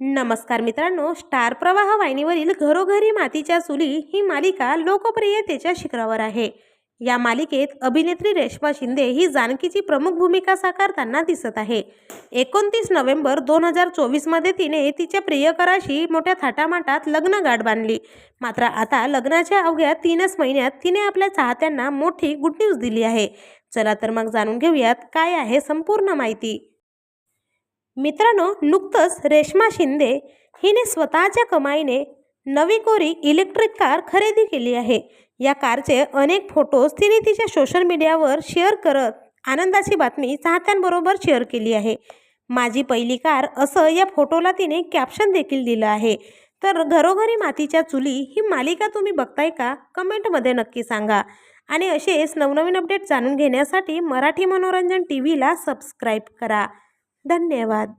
नमस्कार मित्रांनो स्टार प्रवाह वाहिनीवरील घरोघरी मातीच्या चुली ही मालिका लोकप्रियतेच्या शिखरावर आहे. या मालिकेत अभिनेत्री रेश्मा शिंदे ही जानकीची प्रमुख भूमिका साकारताना दिसत आहे. एकोणतीस नोव्हेंबर दोन हजार चोवीसमध्ये तिने तिच्या प्रियकराशी मोठ्या थाटामाटात लग्न गाठ बांधली. मात्र आता लग्नाच्या अवघ्या तीनच महिन्यात तिने आपल्या चाहत्यांना मोठी गुड न्यूज दिली आहे. चला तर मग जाणून घेऊयात काय आहे संपूर्ण माहिती. मित्रांनो नुकतंच रेश्मा शिंदे हिने स्वतःच्या कमाईने नवी कोरी इलेक्ट्रिक कार खरेदी केली आहे. या कारचे अनेक फोटोज तिने तिच्या सोशल मीडियावर शेअर करत आनंदाची बातमी चाहत्यांबरोबर शेअर केली आहे. माझी पहिली कार असं या फोटोला तिने कॅप्शन देखील दिलं आहे. तर घरोघरी मातीच्या चुली ही मालिका तुम्ही बघताय का? कमेंटमध्ये नक्की सांगा. आणि असेच नवनवीन अपडेट जाणून घेण्यासाठी मराठी मनोरंजन टी व्हीला सबस्क्राईब करा. धन्यवाद.